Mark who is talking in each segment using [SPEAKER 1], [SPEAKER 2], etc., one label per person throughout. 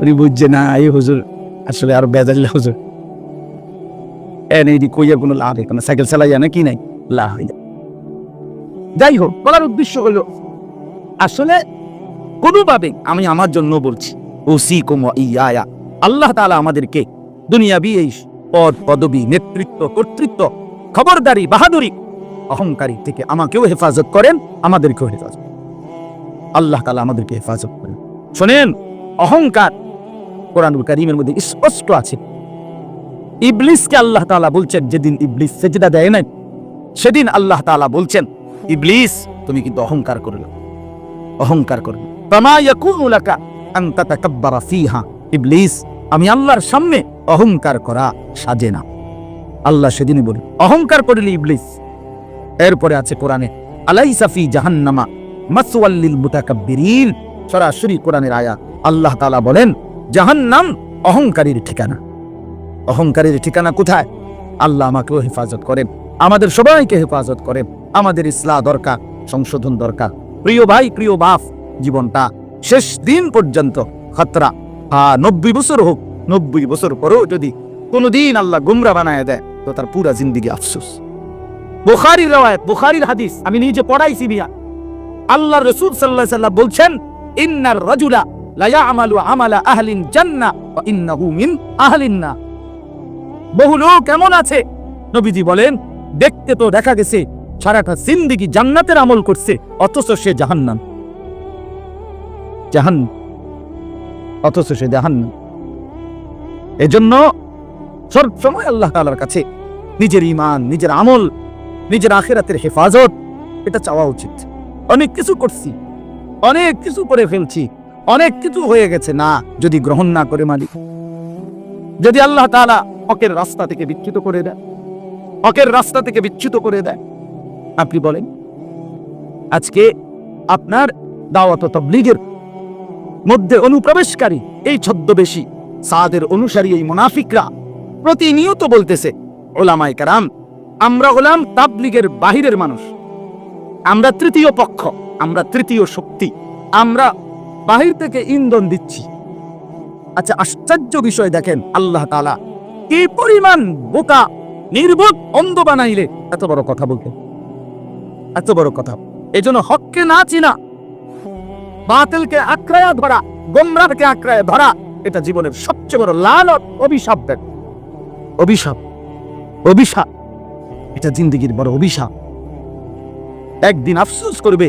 [SPEAKER 1] উনি বুঝছে না, এই হুজুর, আসলে হুজুর। কইয়া কোনো লাভ সাইকেল চালাই জানে কি নাই? লাভ যাই হোক, বলার উদ্দেশ্য হলো, আসলে কোনোভাবে আমি আমার জন্য বলছি কুম আল্লাহ তাআলা আমাদেরকে এই পদ, পদবি, নেতৃত্ব, কর্তৃত্ব, খবরদারি, বাহাদুরি, অহংকারী থেকে আমাকেও হেফাজত করেন, আমাদেরকেও হেফাজত আল্লাহ তাআলা আমাদেরকে হেফাজত করেন। শোনেন, অহংকার কোরআনুল কারীমের মধ্যে স্পষ্ট আছে। ইবলিসকে আল্লাহ তাআলা বলছেন, যেদিন ইবলিস সেজদা দেয় নাই, সেদিন আল্লাহ তাআলা বলছেন, ইবলিস, তুমি কিন্তু অহংকার করলে। অহংকার করলে। ইবলিস, আমি আল্লাহর সামনে অহংকার করা সাজে না। আল্লাহ সেদিনই বলি অহংকার করলি ইবলিস। এরপরে আছে কোরআনে, আলাইসা ফি জাহান্নামা মাসওয়াল্লিল মুতাকাব্বিরিন। সরাসরি কোরআনের আয়াত আল্লাহ তাআলা বলেন, জাহান্নাম অহংকারীর ঠিকানা। অহংকারীর ঠিকানা কোথায়? আল্লাহ আমাকেও হেফাজত করেন, আমাদের সবাইকে হেফাজত করেন, আমাদের ইসলাহ দরকার, সংশোধন দরকার। প্রিয় ভাই, প্রিয় বাপ, জীবনটা শেষ দিন পর্যন্ত খতরা। হ্যাঁ নব্বই বছর হোক, নব্বই বছর পরেও যদি কোনোদিন আল্লাহ গুমরা বানায় দেয়, তো তার পুরা জিন্দিগি আফসোস। বুখারির রওয়ায়াত, বুখারির হাদিস, আমি নিজে পড়াইছি বিয়া আল্লাহ রসুল সাল্লাহ সাল্লাম বলছেন ইন্নার রাজুলা আমালা আহলিন আহলিন নার। বহু লোক আছে, নবীজি বলেন, দেখতে তো দেখা গেছে, সারাটা জিন্দিগি জান্নাতের আমল করছে, অথচ সে জাহান্নাম। জাহান, অথচ সে এজন্য সব সময় আল্লাহ তাআলার কাছে নিজের ইমান নিজের আমল, নিজের আখেরাতের হেফাজত, এটা চাওয়া উচিত। অনেক কিছু করছি। অনেক কিছু করে ফেলছি। অনেক কিছু হয়ে গেছে। না, যদি গ্রহণ না করে মালিক, যদি আল্লাহ তাআলা হকের রাস্তা থেকে বিচ্যুত করে দেয়, হকের রাস্তা থেকে বিচ্যুত করে দেয়, আপনি বলেন, আজকে আপনার দাওয়াত তবলিগের মধ্যে অনুপ্রবেশকারী, এই ছদ্মবেশী সাদের অনুসারী, এই মুনাফিকরা প্রতিনিয়ত বলতেছে ওলামাই কারাম, আমরা হলাম তাবলিগের বাহিরের মানুষ, আমরা তৃতীয় পক্ষ। তৃতীয় শক্তি। আমরা বাহির থেকে ইন্ধন দিচ্ছি। আচ্ছা আশ্চর্য বিষয় দেখেন আল্লাহ তাআলা। কি পরিমাণ বোকা, নির্বোধ অন্ধ বানাইলে। এত বড় কথা বলতে। এত বড় কথা। এজন্য হককে না চিনা, বাতিলকে আক্রায়া ধরা, গোমরাহকে আক্রায়া ধরা, এটা জীবনের সবচেয়ে বড় লালত অভিশাপ দেন অভিশাপ অভিশাপ, এটা জিন্দগির বড় অভিশাপ। একদিন আফসোস করবে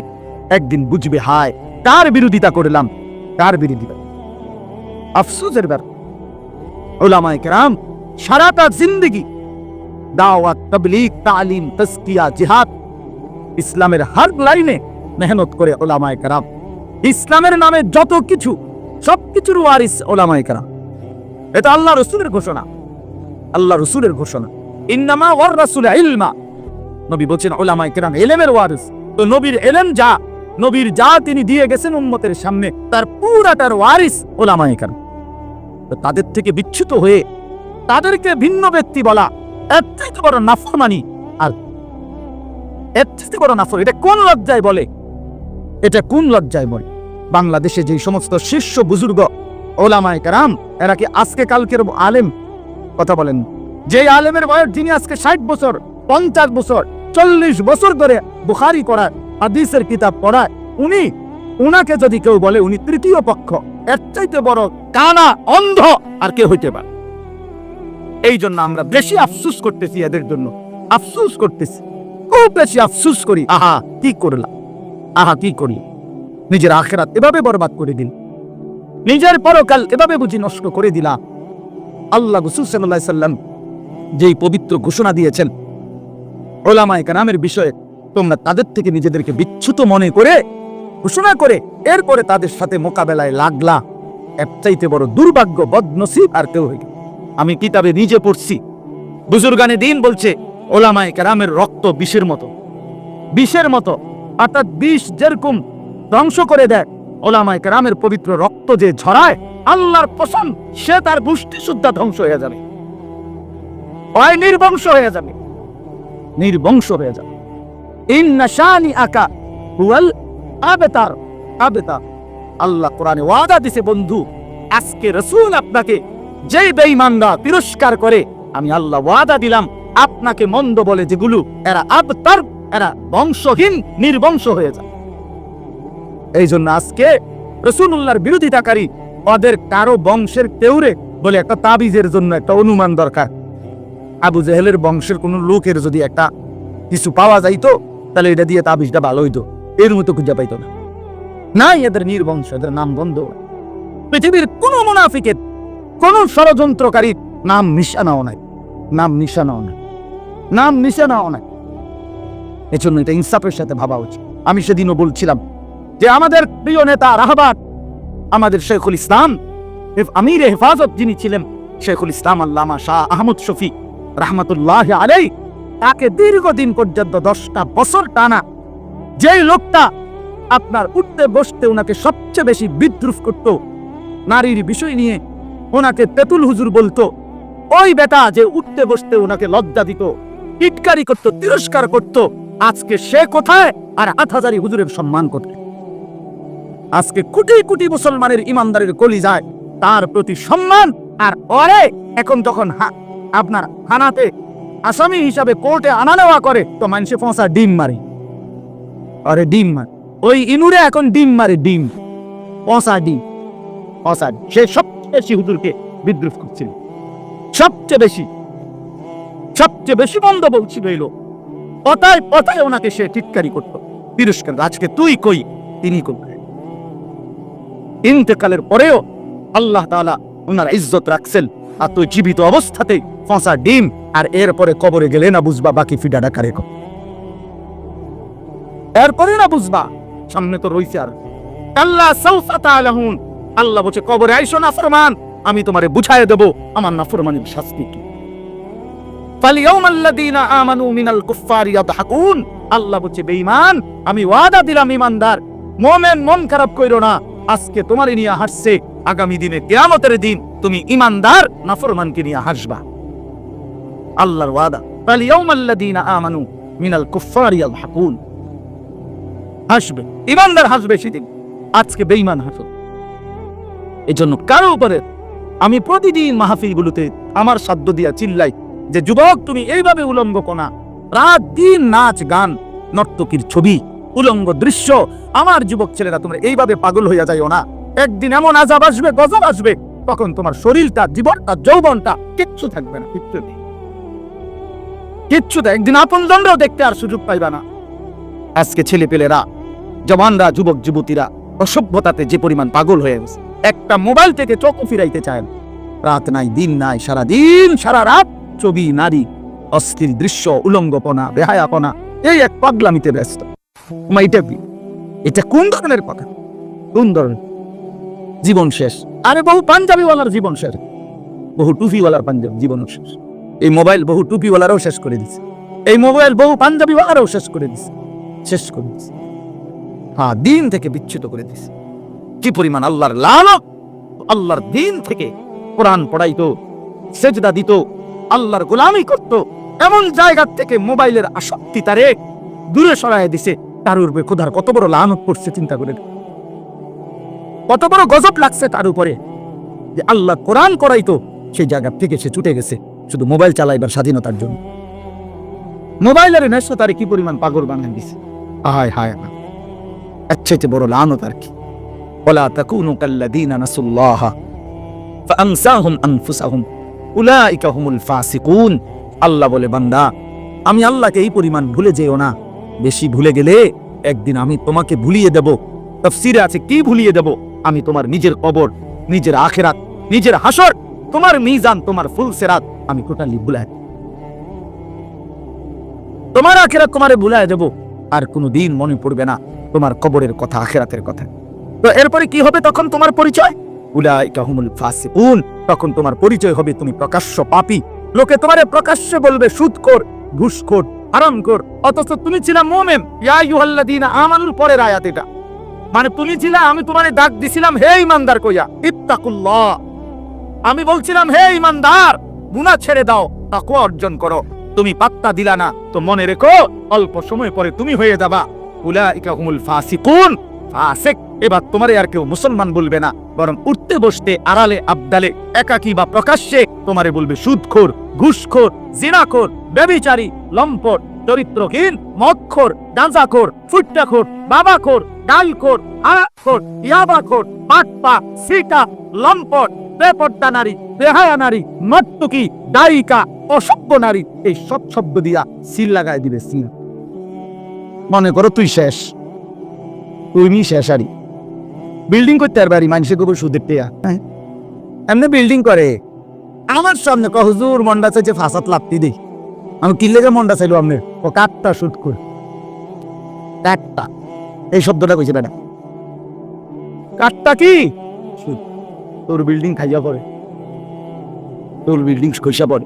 [SPEAKER 1] একদিন বুঝবে, হায়, কার বিরোধিতা করলাম? কার বিরোধিতা? আফসোসের ব্যাপার। ওলামায়ে কেরাম সারাটা জিন্দগি, দাওয়াত তালিম তাসকিয়া জিহাদ, ইসলামের হার লাইনে মেহনত করে ওলামায়ে কেরাম। ইসলামের নামে যত কিছু সবকিছুর ওয়ারিস ওলামায়ে কেরাম। এটা আল্লাহ রসুলের ঘোষণা। আল্লাহ রসুলের ঘোষণা। ইন্নামা ওয়ার রাসুল ইলমা। নবী বলছেন, ওলামায়ে কেরাম, এলেমের ওয়ারিস। তো নবীর এলেম যা নবীর যা তিনি দিয়ে গেছেন উম্মতের সামনে। তার পুরাটার ওয়ারিস ওলামায়ে তো তাদের থেকে বিচ্যুত হয়ে তাদেরকে ভিন্ন ব্যক্তি বলা এর থেকে বড় নাফরমানি। আর এর বড় নাফর এটা কোন লজ্জায় বলে? এটা কোন লজ্জায় বলে? বাংলাদেশে যে সমস্ত শীর্ষ বুজুর্গ ওলামায় কারাম, এরা কি আজকে কালকের আলেম? কথা বলেন। যে আলেমের বয়স যিনি আজকে ষাট বছর, পঞ্চাশ বছর, চল্লিশ বছর ধরে বুখারি করায় হাদিসের কিতাব পড়ায়, উনি, উনাকে যদি কেউ বলে উনি তৃতীয় পক্ষ, এর চাইতে বড় কানা অন্ধ আর কে হইতে পারে। এই জন্য আমরা বেশি আফসুস করতেছি এদের জন্য। আফসুস করতেছি। খুব বেশি আফসুস করি। আহা, কি করলাম? আহা, কি করলি নিজের আখেরাত এভাবে বরবাদ করে দিল নিজের পরকাল এভাবে বুঝি নষ্ট করে দিলাম। আল্লাহ রসুল সাল্লাহ সাল্লাম যেই পবিত্র ঘোষণা দিয়েছেন, ওলামায় কানামের বিষয়ে তোমরা তাদের থেকে নিজেদেরকে বিচ্ছুত মনে করে, ঘোষণা করে, এরপরে তাদের সাথে মোকাবেলায় লাগলা। এর চাইতে বড় দুর্ভাগ্য, বদনসিব আর কেউ হইল আমি কিতাবে নিজে পড়ছি। বুজুর্গানে দিন বলছে, ওলামায় কেরামের রক্ত বিষের মতো। বিষের মতো, অর্থাৎ বিষ যেরকম ধ্বংস করে দেয়, ওলামায় কেরামের পবিত্র রক্ত যে ঝরায়, আল্লাহর পছন্দ সে তার পুষ্টি শুদ্ধা ধ্বংস হয়ে যাবে। হয় নির্বংশ হয়ে যাবে। নির্বংশ হয়ে যাবে। আল্লাহ কোরআনে ওয়াদা দিছে, বন্ধু, আজকে রসুল আপনাকে বেঈমানরা তিরস্কার করে, আমি আল্লাহ ওয়াদা দিলাম, আপনাকে মন্দ বলে যেগুলো, এরা আবতার, এরা বংশহীন, নির্বংশ হয়ে যায়। এই জন্য আজকে রসুল্লাহর বিরোধিতাকারী ওদের কারও বংশের কেউরে বলে একটা তাবিজের জন্য একটা অনুমান দরকার। আবু জেহেলের বংশের কোন লোকের যদি একটা কিছু পাওয়া যাইতো তাহলে এটা দিয়ে তাবিজটা ভালো হইতো। এর মতো খুঁজে পাইতো না। নাই এদের নির্বংশ, এদের নাম বন্ধ। পৃথিবীর কোন মুনাফিকের, কোন ষড়যন্ত্রকারীর নাম নিশানাও নাই। নাম নিশানাও নাই। নাম নিশানাও নাই। এজন্য এটা ইনসাফের সাথে ভাবা উচিত। আমি সেদিনও বলছিলাম যে আমাদের প্রিয় নেতা রাহবাট আমাদের শেখুল ইসলাম আমির হেফাজত যিনি ছিলেন, শেখুল ইসলাম আল্লামা শাহ আহমদ শফি রহমতুল্লাহ আলাই তাকে দীর্ঘদিন পর্যন্ত দশটা বছর টানা যেই লোকটা আপনার উঠতে বসতে ওনাকে সবচেয়ে বেশি বিদ্রুপ করত, নারীর বিষয় নিয়ে ওনাকে তেতুল হুজুর বলতো, ওই বেটা যে উঠতে বসতে ওনাকে লজ্জা দিত, টিটকারি করত, তিরস্কার করত, আজকে সে কোথায় আর আট হাজারি হুজুরের সম্মান করতে আজকে কোটি কোটি মুসলমানের ইমানদারের কলি যায় তার প্রতি সম্মান, আর অরে এখন যখন আপনার থানাতে আসামি হিসাবে কোর্টে আনা নেওয়া করে, তো মানুষে ফসা ডিম মারে। আরে ডিম মারে। ওই ইনুরে এখন ডিম মারে, ডিম। পসা ডিম। পসা সে সবচেয়ে বেশি হুজুরকে বিদ্রুপ করছিল সবচেয়ে বেশি। সবচেয়ে বেশি বন্ধ বলছিল এই লোক। পতায় পতায় ওনাকে সে টিটকারি করত। তিরস্কার, আজকে তুই কই? তিনি করবে ইন্তেকালের পরেও আল্লাহ তাআলা ওনার ইজ্জত রাখছেন। আর তুই জীবিত অবস্থাতে ফসা ডিম আর এরপরে কবরে গেলে না বুঝবা বাকি ফিডাটা কারে এরপরে না বুঝবা, সামনে তো রইছে আর আল্লাহ সাউসাতা আলাহুন আল্লাহ বলছে, কবরে আইসো না ফরমান, আমি তোমারে বুঝায় দেব, আমার না ফরমানের শাস্তি কি? ফালিয়াউমাল্লাযীনা আমানু মিনাল ইয়াদহাকুন। আল্লাহ বলছে, বেঈমান, আমি ওয়াদা দিলাম ইমানদার মোমেন মন খারাপ কইরো না, আজকে তোমারই নিয়ে হাসছে আগামী দিনে কেয়ামতের দিন তুমি ইমানদার নাফরমানকে নিয়ে হাসবা। আল্লাহর ওয়াদা তাহলে আমানু মিনাল হাসবে, ইমানদার হাসবে সেদিন। আজকে বেঈমান হাসো। কারও উপরে আমি প্রতিদিন মাহফিলগুলোতে আমার সাধ্য দিয়া চিল্লাই যে, যুবক, তুমি এইভাবে উলঙ্গ কোনা। রাত দিন নাচ, গান, নর্তকীর ছবি, উলঙ্গ দৃশ্য। আমার যুবক ছেলেরা, তোমরা এইভাবে পাগল হইয়া যাইও না। একদিন এমন আজাব আসবে, গজব আসবে, তখন তোমার শরীরটা, জীবনটা, যৌবনটা কিচ্ছু থাকবে না, কিচ্ছু নেই। কিচ্ছু একদিন আপন জনরাও দেখতে আর সুযোগ পাইবা না। আজকে ছেলে পেলেরা জওয়ানরা, যুবক, যুবতীরা অসভ্যতাতে যে পরিমাণ পাগল হয়ে গেছে, একটা মোবাইল থেকে চোখও ফিরাইতে চায় রাত নাই, দিন নাই সারা দিন সারা রাত ছবি, নারী, অস্থির দৃশ্য, উলঙ্গপনা, বেহায়াপনা, এই এক পাগলামিতে ব্যস্ত। এটা কোন ধরনের কথা? কোন ধরনের জীবন শেষ। আরে বহু পাঞ্জাবিওয়ালার জীবন শেষ। বহু টুপিওয়ালার পাঞ্জাব জীবন শেষ। এই মোবাইল বহু টুপিওয়ালারও শেষ করে দিছে। এই মোবাইল বহু পাঞ্জাবিওয়ালারও শেষ করে দিছে। শেষ করে দিছে। হ্যাঁ দিন থেকে বিচ্ছুত করে দিছে। কি পরিমাণ আল্লাহর লালক আল্লাহর দিন থেকে কোরআন পড়াইতো, সেজদা দিত, আল্লাহর গোলামি করত। এমন জায়গা থেকে মোবাইলের আসক্তি তারে দূরে সরায় দিছে। তার উপরে খোদার কত বড় লানত পড়ছে, চিন্তা করে। কত বড় গজব লাগছে তার উপরে। যে আল্লাহ কোরআন করাই তো সেই জায়গা থেকে সে ছুটে গেছে, শুধু মোবাইল চালাইবার স্বাধীনতার জন্য। মোবাইলের নেশা তারে কি পরিমাণ পাগল বানান দিছে? হায় হায় আচ্ছাইতে বড় লানো তার কি। ওলা তাকুনু কাল্লাদিনা নাসুল্লাহ ফানসাহুম আনফুসাহুম, উলাইকা ফাসিকুন। আল্লাহ বলে, বান্দা, আমি আল্লাহকে এই পরিমাণ ভুলে যেও না। বেশি ভুলে গেলে একদিন আমি তোমাকে ভুলিয়ে দেব। তফসিরে আছে, কি ভুলিয়ে দেব? আমি তোমার নিজের কবর, নিজের আখেরাত, নিজের হাসর, তোমার মিজান, তোমার ফুল সেরাত আমি টোটালি ভুলাই তোমার আখেরাত তোমারে ভুলাই দেব, আর কোনো দিন মনে পড়বে না তোমার কবরের কথা, আখেরাতের কথা। তো এরপরে কি হবে তখন তোমার পরিচয়? উলাইকা হুমুল ফাসিকুন। তখন তোমার পরিচয় হবে, তুমি প্রকাশ্য পাপী। লোকে তোমারে প্রকাশ্যে বলবে, সুদখোর, ঘুষখোর, হারামখোর। অথচ তুমি ছিলা মোমেন। ইয়া আইয়ুহাল্লাযীনা আমানুর পরের আয়াত এটা। মানে তুমি ছিলা, আমি তোমারে ডাক দিছিলাম, হে ইমানদার কইয়া, ইত্তাকুল্লাহ। আমি বলছিলাম, হে ইমানদার, গুনাহ ছেড়ে দাও, তাকওয়া অর্জন করো। তুমি পাত্তা দিলা না, তো মনে রেখো, অল্প সময় পরে তুমি হয়ে যাবা। উলাইকা হুমুল ফাসিকুন। ফাসেক, এবার তোমারে আর কেউ মুসলমান বলবে না, বরং উঠতে বসতে, আড়ালে, আবদালে, একাকী বা প্রকাশ্যে তোমারে বলবে সুদখোর, ঘুষখোর, জিনাখোর, ব্যভিচারী, লম্পট চরিত্রহীন, মদখোর গাঁজাখোর ফুট্টাখোর, বাবাখোর, ডালখোর আড়াখোর ইয়াবাখোর পাটপা সিটা, লম্পট, বেপর্দা নারী, বেহায়া নারী নর্তকী গায়িকা অসভ্য নারী, এই সব শব্দ দিয়া সিল লাগাই দিবে সিল মনে করো তুই শেষ। তুমি শেষ আরি বিল্ডিং করতে আর বাড়ি, মানুষের গোবর সুদের টেয়া হ্যাঁ? এমনি বিল্ডিং করে। আমার সামনে ক হুজুর মন্ডা চাইছে ফাঁসাত লাপতি দেই। আমি কিনলে যে মন্ডা চাইলো আপনার? ও কাঠটা শুট কর। এই শব্দটা কইছে বেটা কাঠটা কি? তোর বিল্ডিং খাইয়া পড়ে। তোর বিল্ডিং খসা পড়ে।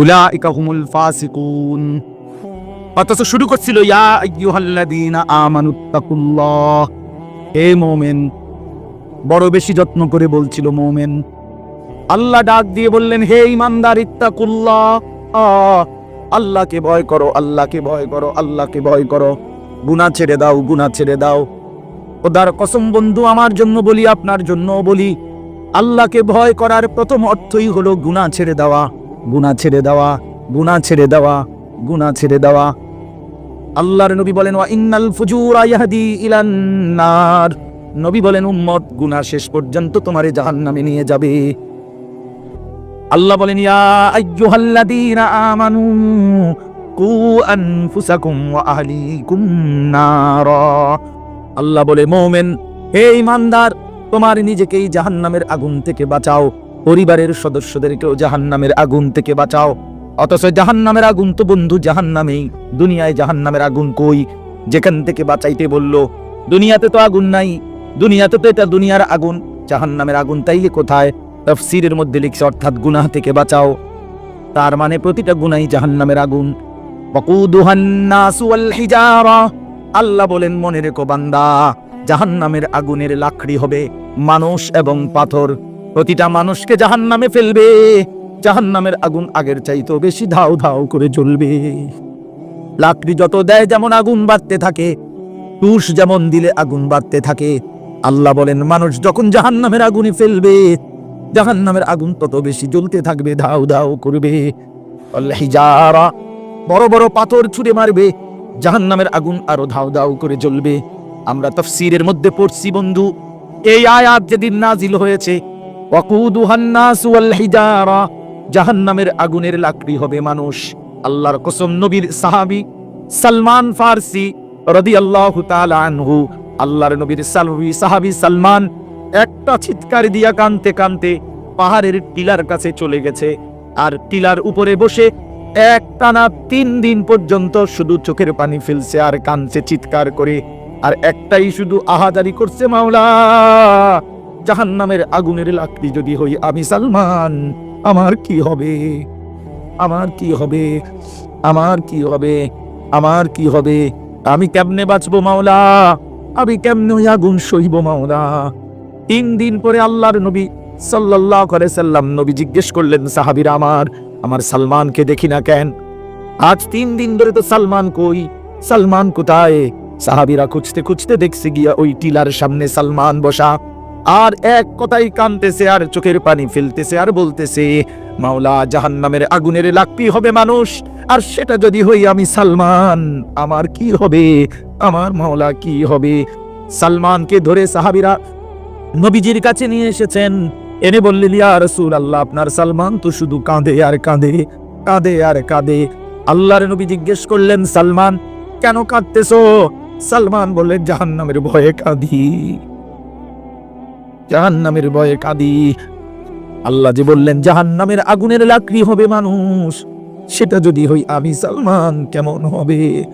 [SPEAKER 1] উলাইকা হুমুল ফাসিকুন। অথচ শুরু করছিল, ইয়া আইয়ুহাল্লাযীনা আমানুত্তাকুল্লাহ হে মোমেন, বড় বেশি যত্ন করে বলছিল মোমেন। আল্লাহ ডাক দিয়ে বললেন, হে ইমানদার, ইত্তাকুল্লাহ। আল্লাহকে ভয় করো, আল্লাহকে ভয় করো, আল্লাহকে ভয় করো। গুনা ছেড়ে দাও গুনা ছেড়ে দাও। ওদার কসম বন্ধু, আমার জন্য বলি, আপনার জন্য বলি, আল্লাহকে ভয় করার প্রথম অর্থই হলো গুনা ছেড়ে দেওয়া গুনা ছেড়ে দেওয়া গুনা ছেড়ে দেওয়া গুনা ছেড়ে দেওয়া। আল্লাহর নবী বলেন, ওয়া ইন্নাল ফুজুরা ইয়াহদি ইলান নার। নবী বলেন, উম্মত গুনা শেষ পর্যন্ত তোমারে জাহান্নামে নিয়ে যাবে। আল্লাহ বলেন আমানু কু আনফুসাকুম আহলিকুম নারা। আল্লাহ বলে, মোমেন, হে ইমানদার, তোমার নিজেকেই জাহান্নামের আগুন থেকে বাঁচাও, পরিবারের সদস্যদেরকেও জাহান্নামের আগুন থেকে বাঁচাও। অথচ জাহান্নামের আগুন তো বন্ধু জাহান্নামেই, দুনিয়ায় জাহান্নামের আগুন কই? যেখান থেকে বাঁচাইতে বলল, দুনিয়াতে তো আগুন নাই, দুনিয়াতে তো এটা দুনিয়ার আগুন, জাহান্নামের আগুন তাইলে কোথায়? তফসিরের মধ্যে লিখছে, অর্থাৎ গুনাহ থেকে বাঁচাও। তার মানে প্রতিটা গুনাই জাহান্নামের আগুন। আল্লাহ বলেন, মনে রেখো বান্দা, জাহান্নামের আগুনের লাকড়ি হবে মানুষ এবং পাথর। প্রতিটা মানুষকে জাহান্নামে ফেলবে। জাহান্নামের আগুন আগের চাইতেও বেশি ধাও ধাও করে জ্বলবে। লাকড়ি যত দেয় যেমন আগুন বাড়তে থাকে, তুষ যেমন দিলে আগুন বাড়তে থাকে। আল্লাহ বলেন, মানুষ যখন জাহান্নামের আগুনে ফেলবে জাহান্নামের আগুন তত বেশি জ্বলতে থাকবে, ধাও ধাও করবে। বড় বড় পাথর ছুঁড়ে মারবে, জাহান্নামের আগুন আরও ধাও ধাও করে জ্বলবে। আমরা তফসিরের মধ্যে পড়ছি, বন্ধু, এই আয়াত যেদিন নাজিল হয়েছে আগুনের লাকড়ি হবে মানুষ। আল্লাহর কসম, নবীর সাহাবী সালমান ফারসি তাআলা আনহু, আল্লাহর নবীর সাহাবী সালমান একটা চিৎকার দিয়া কানতে কানতে পাহাড়ের টিলার কাছে চলে গেছে। আর টিলার উপরে বসে এক টানা তিন দিন পর্যন্ত শুধু চোখের পানি ফেলছে আর কানছে চিৎকার করে। আর একটাই শুধু আহাজারি করছে মাওলা, জাহান্নামের আগুনের লাকড়ি যদি হই আমি সালমান, আমার কি হবে? আমার কি হবে? আমার কি হবে? আমার কি হবে? আমি কেমনে বাঁচবো মাওলা? আমি কেমনে আগুন সইব মাওলা? তিন দিন পরে আল্লাহর নবী সাল্লাল্লাহু আলাইহি সাল্লাম নবী জিজ্ঞেস করলেন, সাহাবীরা আমার আমার সালমানকে দেখি না কেন? আজ তিন দিন ধরে তো সালমান কই? সালমান কোথায়? সাহাবিরা খুঁজতে খুঁজতে দেখছে গিয়া ওই টিলার সামনে সালমান বসা। আর এক কথাই কানতেছে আর চোখের পানি ফেলতেছে আর বলতেছে, মাওলা জাহান্নামের আগুনের লাকড়ি হবে মানুষ, আর সেটা যদি হই আমি সালমান, আমার কি হবে? আমার মাওলা কি হবে? সালমানকে ধরে সাহাবীরা নবীজির কাছে নিয়ে এসেছেন। এনে বললেন, ইয়া রাসূল আল্লাহ আপনার সালমান তো শুধু কাঁদে আর কাঁদে কাঁদে আর কাঁদে। আল্লাহর নবী জিজ্ঞেস করলেন, সালমান, কেন কাঁদতেছো? সালমান বললেন, জাহান্নামের ভয়ে কাঁদি, জাহান্নামের ভয়ে কাঁদি। আল্লাহ যে বললেন, জাহান্নামের আগুনের লাকড়ি হবে মানুষ, সেটা যদি হই আমি, সালমান কেমন হবে?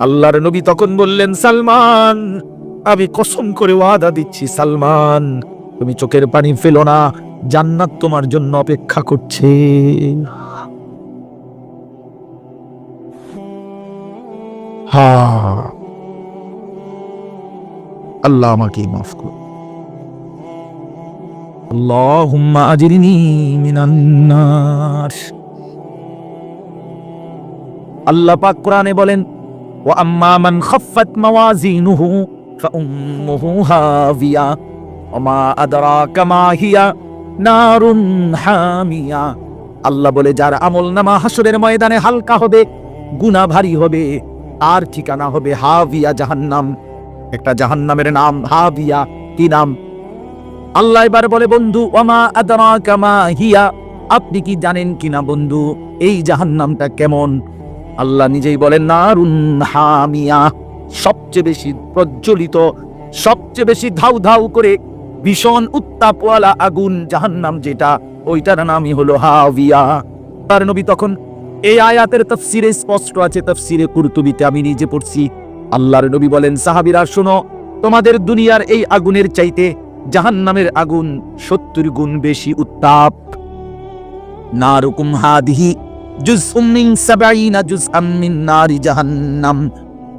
[SPEAKER 1] আল্লাহর নবী তখন বললেন, সালমান আমি কসম করে ওয়াদা দিচ্ছি সালমান তুমি চোখের পানি ফেলো না জান্নাত তোমার জন্য অপেক্ষা করছে হা আল্লাহ আমাকে মাফ করো اللهم أجرني من النار আল্লাহ পাক কোরআনে বলেন وأما من خفت موازينه فأمه هاوية وما أدراك ما هي نار حامية আল্লাহ বলে যার আমল নামা হাসরের ময়দানে হালকা হবে গুণা ভারী হবে আর ঠিকানা হবে হাভিয়া জাহান্নাম একটা জাহান্নামের নাম হাভিয়া কি নাম আল্লাহ এবার বলে বন্ধু ওমা আদরা কামা হিয়া আপনি কি জানেন কিনা বন্ধু এই জাহান্নামটা কেমন আল্লাহ নিজেই বলেন নারুন হামিয়া সবচেয়ে বেশি প্রজ্বলিত, সবচেয়ে বেশি ধাউ ধাউ করে ভীষণ উত্তাপওয়ালা আগুন জাহান্নাম যেটা, ওইটার নামই হলো হাভিয়া তার নবী তখন এই আয়াতের তফসিরে স্পষ্ট আছে, তফসিরে কুরতুবিতে আমি নিজে পড়ছি। আল্লাহর নবী বলেন, সাহাবিরা, শোনো, তোমাদের দুনিয়ার এই আগুনের চাইতে জাহান্নামের আগুন সত্তর গুণ বেশি উত্তাপ। নারুকুম হাদিহি জুজউম মিন সাবঈনা জুজআম মিন নারি জাহান্নাম।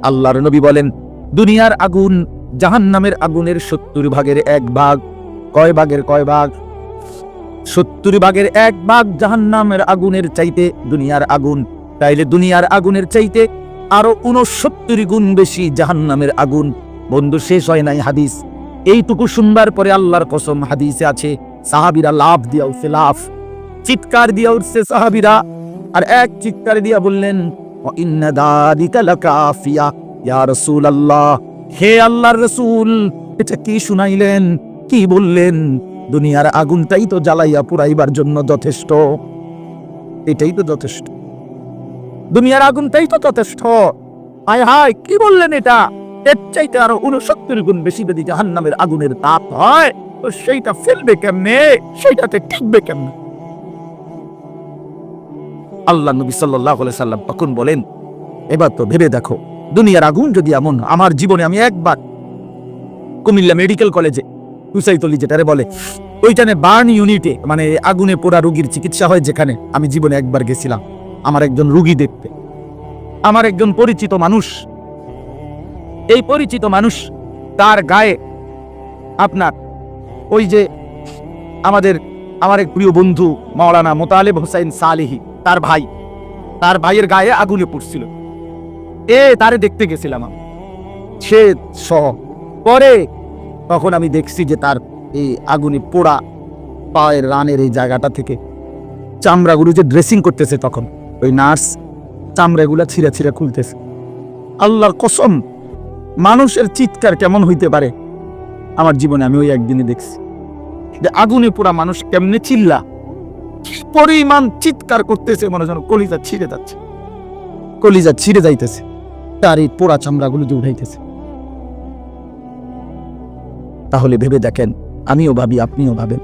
[SPEAKER 1] আল্লাহর নবী বলেন, দুনিয়ার আগুন জাহান্নামের আগুনের সত্তর ভাগের এক ভাগ। কয় ভাগের কয় ভাগ? সত্তর ভাগের এক ভাগ জাহান্নামের আগুনের চাইতে দুনিয়ার আগুন। তাইলে দুনিয়ার আগুনের চাইতে আরও উনসত্তর গুণ বেশি জাহান্নামের আগুন। বন্ধু, শেষ হয় নাই হাদিস। এইটুকু শুনবার পরে আল্লাহর কসম হাদিসে আছে, সাহাবিরা লাভ দিয়া উঠছে লাভ চিৎকার দিয়া উঠছে সাহাবিরা। আর এক চিৎকার দিয়া বললেন "ওয়া ইন্না দালিকা লাকাফিয়া হে আল্লাহর রাসূল, এটা কি শুনাইলেন, কি বললেন? দুনিয়ার আগুনটাই তো জ্বালাইয়া পুরাইবার জন্য যথেষ্ট। এটাই তো যথেষ্ট। দুনিয়ার আগুনটাই তো যথেষ্ট। হায় হায়, কি বললেন এটা? এর চাইতে আরও উনসত্তর গুণ বেশি যদি জাহান্নামের আগুনের তাপ হয়, তো সেইটা ফেলবে কেমনে? সেইটাতে টিকবে কেমনে? আল্লাহ নবী সাল্লাহ সাল্লাম তখন বলেন, এবার তো ভেবে দেখো, দুনিয়ার আগুন যদি এমন, আমার জীবনে আমি একবার কুমিল্লা মেডিকেল কলেজে সুসাইতলি যেটারে বলে, ওইখানে বার্ন ইউনিটে মানে আগুনে পোড়া রুগীর চিকিৎসা হয় যেখানে আমি জীবনে একবার গেছিলাম। আমার একজন রুগী দেখতে। আমার একজন পরিচিত মানুষ। এই পরিচিত মানুষ, তার গায়ে আপনার ওই যে আমাদের, আমার এক প্রিয় বন্ধু, মাওলানা মোতালেব হোসাইন সালেহি তার ভাই। তার ভাইয়ের গায়ে আগুনে পড়ছিল। এ তারে দেখতে গেছিলাম আমি। সে স পরে তখন আমি দেখছি যে তার এই আগুনে পোড়া পায়ের রানের এই জায়গাটা থেকে চামড়াগুলো যে ড্রেসিং করতেছে তখন, ওই নার্স চামড়াগুলো ছিঁড়ে ছিঁড়ে খুলতেছে। আল্লাহর কসম, মানুষের চিৎকার কেমন হইতে পারে? আমার জীবনে আমি ওই একদিনে দেখছি। যে আগুনে পোড়া মানুষ কেমনে চিল্লা? পরিমাণ চিৎকার করতেছে মনে যেন কলিজা ছিঁড়ে যাচ্ছে। কলিজা ছিঁড়ে যাইতেছে, তার এই পোড়া চামড়াগুলো যে উঠাইতেছে। তাহলে ভেবে দেখেন, আমিও ভাবি, আপনিও ভাবেন।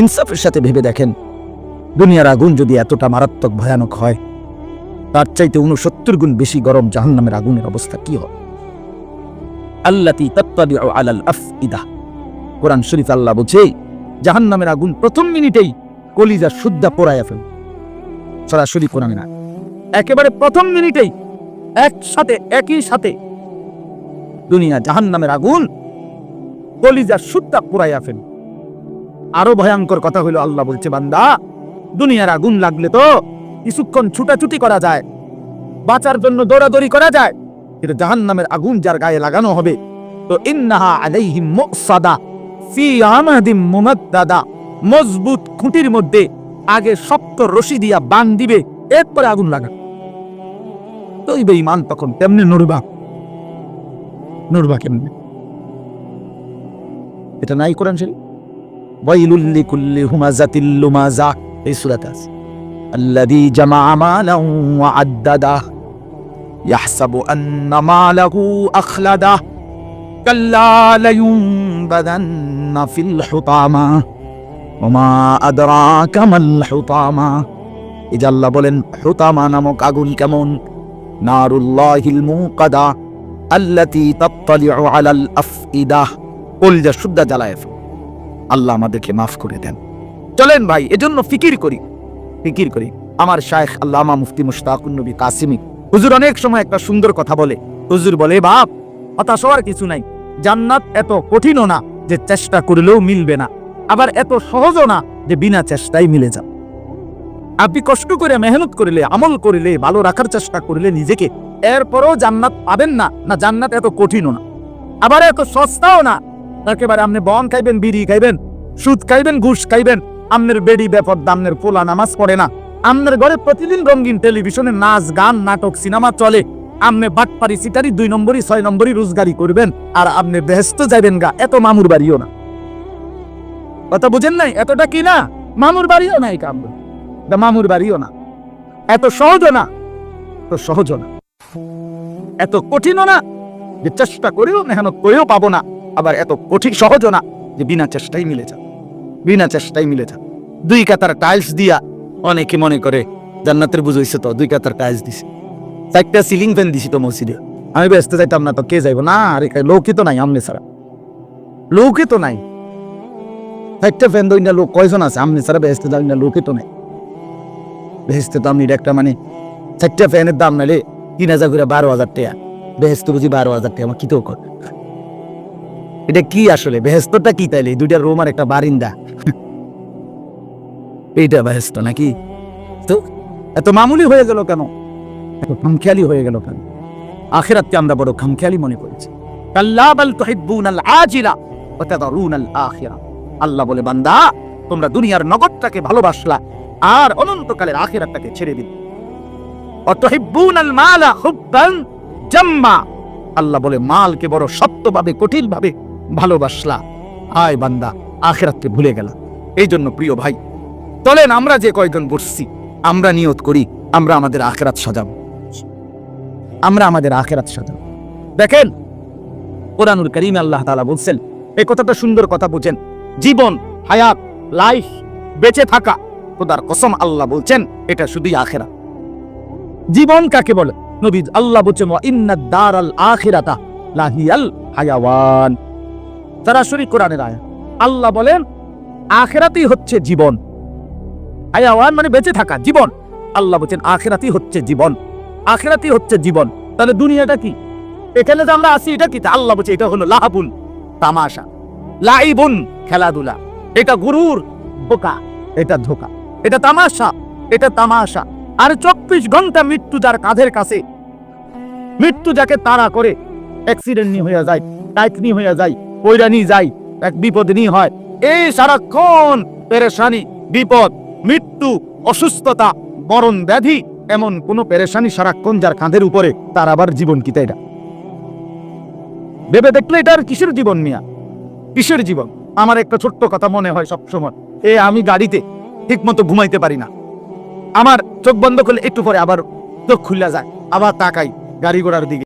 [SPEAKER 1] ইনসাফের সাথে ভেবে দেখেন, দুনিয়ার আগুন যদি এতটা মারাত্মক ভয়ানক হয়, তার চাইতে উনসত্তর গুণ বেশি গরম জাহান্নামের আগুনের অবস্থা কি হয়? আল্লাতি তাত্তাবিউ আলাল আফইদা। কোরআন শরীফ আল্লাহ বলছে জাহান্নামের আগুন প্রথম মিনিটেই কলিজা শুদ্ধা পোড়াইয়া ফেল সরাসরি কোরআনে না, একেবারে প্রথম মিনিটেই একসাথে, একই সাথে দুনিয়া জাহান্নামের আগুন কলিজা শুদ্ধা পোড়াইয়া ফেল আরও ভয়ঙ্কর কথা হইল, আল্লাহ বলছে, বান্দা, দুনিয়ার আগুন লাগলে তো কিছুক্ষণ ছুটাছুটি করা যায়, বাঁচার জন্য দৌড়াদৌড়ি করা যায়, কিন্তু জাহান্নামের আগুন যার গায়ে লাগানো হবে, তো ইন্নাহা আলাইহিম মুসাদা। মজবুত খুঁটির মধ্যে আগে শক্ত রশি দিয়া বান দিবে, এরপরে আগুন লাগা তো বেঈমান তখন তেমনি নুরবা নড়বা কেমনে? এটা নাই কোরআন শরীফ? ওয়াইলুল্লি কুল্লি হুমাজাতিল লুমাজা, এই সূরাতে আছে। আল্লাযী জামা আমালান ওয়া আদ্দাদা, ইয়াহসাবু আন্না মালাহু আখলাদাহ كلا لينبذن في الحطامة وما أدراك ما الحطامة إذا الله বলেন হুতামা নামক আগুন কেমন নারুল্লাহিল মুকাদা আল্লাতী তাত্তালিউ আলাল আফইদা কলজা শুদ্ধা জ্বালায় ফেলে। আল্লাহ আমাদেরকে মাফ করে দেন চলেন ভাই এজন্য ফিকির করি ফিকির করি আমার শায়েখ আল্লামা মুফতি মুশতাকুন নবী কাসিমি হুজুর অনেক সময় একটা সুন্দর কথা বলে হুজুর বলে বাপ হতাশ হওয়ার কিছু নাই জান্নাত এত কঠিনও না যে চেষ্টা করলেও মিলবে না, আবার এত সহজও না যে বিনা চেষ্টায় মিলে যাবে। আপনি কষ্ট করে মেহনত করিলে, আমল করিলে, ভালো রাখার চেষ্টা করিলে নিজেকে এরপরও জান্নাত পাবেন না না জান্নাত এত কঠিনও না। আবার এত সস্তাও না, একেবারে আপনি বন খাইবেন, বিড়ি খাইবেন, সুদ খাইবেন, ঘুষ খাইবেন, আমনের বেডি ব্যাপদ দামনের পোলা, নামাজ পড়ে না। আমনের ঘরে প্রতিদিন রঙিন টেলিভিশনে নাচ, গান, নাটক, সিনেমা চলে আমনে বাটপারি সিটারি, দুই নম্বরই, ছয় নম্বরই রোজগারি করবেন। আর আপনি বেহেস্ত যাইবেন গা, এত মামুর বাড়িও না। কথা বুঝেন নাই? এতটা কি না? মামুর বাড়িও নাই কাম। মামুর বাড়িও না। এত সহজও না। এত সহজও না। এত কঠিনও না যে চেষ্টা করেও মেহনত করেও পাবো না। আবার এত কঠিন সহজ না যে বিনা চেষ্টাই মিলে যা বিনা চেষ্টাই মিলে যা দুই কাতার টাইলস দিয়া অনেকে মনে করে, জান্নাতের বুঝাইছে তো, দুই কাতার টাইলস দিছে। চারটা সিলিং ফ্যান দিছি তো মসজিদে। আমি ব্যস্ত যাইতাম না তো, কে যাইবো? না, আরে লোকই তো নাই, আমনে ছাড়া। লোকই তো নাই। চারটা ফ্যান দইনা লোক কয়জন আছে? আমনে ছাড়া ব্যস্ত যাই না লোকই তো নাই। বেহেস্তে তো আপনি একটা মানে চারটা ফ্যানের দাম নালে তিন হাজার করে বারো হাজার টাকা। বেহেস্ত বুঝি বারো হাজার টাকা, আমার কি তো কর। এটা কি আসলে? বেহেস্তটা কি তাইলে? দুইটা রুম আর একটা বারিন্দা। এইটা বেহেস্ত নাকি? তো, এত মামুলি হয়ে গেল কেন? খামখেয়ালি হয়ে গেল কেন? আখেরাতকে আমরা বড় খামখেয়ালি মনে করেছি। আল্লাহ বলে, বান্দা, তোমরা দুনিয়ার নগদটাকে ভালোবাসলা আর অনন্তকালের আখিরাতটাকে ছেড়ে জাম্মা। আল্লাহ বলে, মালকে বড় কঠিনভাবে ভালোবাসলা। আয় বান্দা, আখিরাতকে ভুলে গেল। এই জন্য প্রিয় ভাই, চলেন আমরা যে কয়জন বসছি, আমরা নিয়ত করি, আমরা আমাদের আখেরাত সাজাব। আমরা আমাদের আখেরাত সাজাব দেখেন, কোরআনুল করিম আল্লাহ তালা বলছেন, এই কথাটা সুন্দর কথা বুঝেন, জীবন, হায়াত, লাইফ, বেঁচে থাকা, খোদার কসম আল্লাহ বলছেন, এটা শুধুই আখেরা জীবন কাকে বলে? নবী আল্লাহ বলছেন, ওয়া ইন্নাদ দারাল আখিরাতা লাহিয়াল হায়াওয়ান। সরাসরি কোরআনের আয়াত। আল্লাহ বলেন, আখেরাতেই হচ্ছে জীবন। হায়াওয়ান মানে বেঁচে থাকা, জীবন। আল্লাহ বলছেন, আখেরাতেই হচ্ছে জীবন। আখেরাতেই হচ্ছে জীবন। তাহলে দুনিয়াটা কি? এখানে যে আমরা আছি, এটা কি? আল্লাহ বলছে, এটা হলো লাহাবুন, তামাশা। লাইবুন, খেলাধুলা। এটা গুরুর ধোকা এটা ধোকা। এটা তামাশা এটা তামাশা। আর চব্বিশ ঘণ্টা মৃত্যু যার কাঁধের কাছে। মৃত্যু যাকে তাড়া করে অ্যাক্সিডেন্ট নিয়ে হয়ে যায় টাইকনি হয়ে যায় পৈরানি যায়, এক বিপদ নিয়ে হয়। এই সারাক্ষণ পেরেশানি, বিপদ, মৃত্যু, অসুস্থতা, মরণ ব্যাধি এমন কোন পেরেশানি সারাক্ষণ যার কাঁধের উপরে, তার আবার জীবন কি তাই এটা ভেবে দেখলে এটা আর কিসের জীবন মিয়া? কিসের জীবন? আমার একটা ছোট্ট কথা মনে হয় সবসময়। এ আমি গাড়িতে ঠিক মতো ঘুমাইতে পারি না। আমার চোখ বন্ধ করলে একটু পরে আবার চোখ খুলে যায়। আবার তাকাই গাড়ি ঘোড়ার দিকে।